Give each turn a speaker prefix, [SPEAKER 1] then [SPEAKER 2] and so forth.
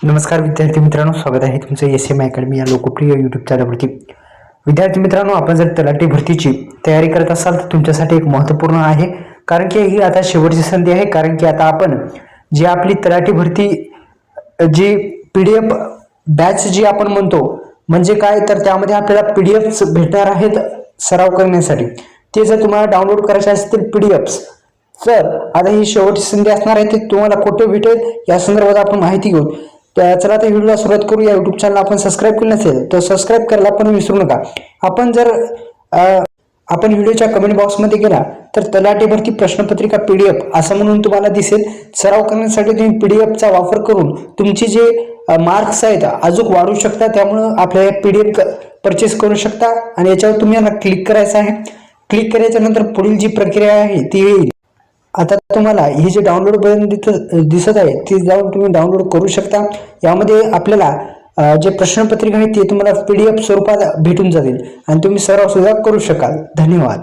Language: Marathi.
[SPEAKER 1] नमस्कार विद्यार्थी मित्रांनो स्वागत आहे तुमचं एस एम अकॅडमी या लोकप्रिय यूट्यूब चॅनलवरती विद्यार्थी मित्रांनो आपण जर तलाठी भरतीची तयारी करत असाल तर तुमच्यासाठी एक महत्त्वपूर्ण आहे. कारण की ही आता शेवटची संधी आहे. कारण की आता आपण जी आपली तलाठी भरती G P D F batch जी आपण म्हणतो म्हणजे काय? तर त्यामध्ये आपल्याला पी डी एफ्स भेटणार आहेत सराव करण्यासाठी. ते जर तुम्हाला डाउनलोड करायचे असतील पी डी एफ्स तर आता ही शेवटची संधी असणार आहे. ते तुम्हाला कुठे भेटेल या संदर्भात आपण माहिती घेऊ तर चला आता व्हिडिओला सुरुवात करू या युट्यूब चॅनल आपण सबस्क्राईब केलं नसेल तर सबस्क्राईब करायला पण विसरू नका. आपण जर आपण व्हिडिओच्या कमेंट बॉक्समध्ये गेला तर तलाटेवरती प्रश्नपत्रिका पी डी एफ असं म्हणून तुम्हाला दिसेल. सराव करण्यासाठी तुम्ही पी डी एफचा वापर करून तुमचे जे मार्क्स आहेत अजून वाढू शकता. त्यामुळं आपल्या पी डी एफ परचेस करू शकता. आणि याच्यावर तुम्ही क्लिक करायचं आहे. क्लिक केल्याच्यानंतर पुढील जी प्रक्रिया आहे ती येईल. आता तुम्हाला हे जे डाउनलोड बटन दिसत दिसत आहे ती जाऊन तुम्ही डाउनलोड करू शकता. यामध्ये आपल्याला जे प्रश्नपत्रिका आहे ते तुम्हाला पी डी एफ स्वरूपात भेटून जातील. आणि तुम्ही सराव सुद्धा करू शकाल. धन्यवाद.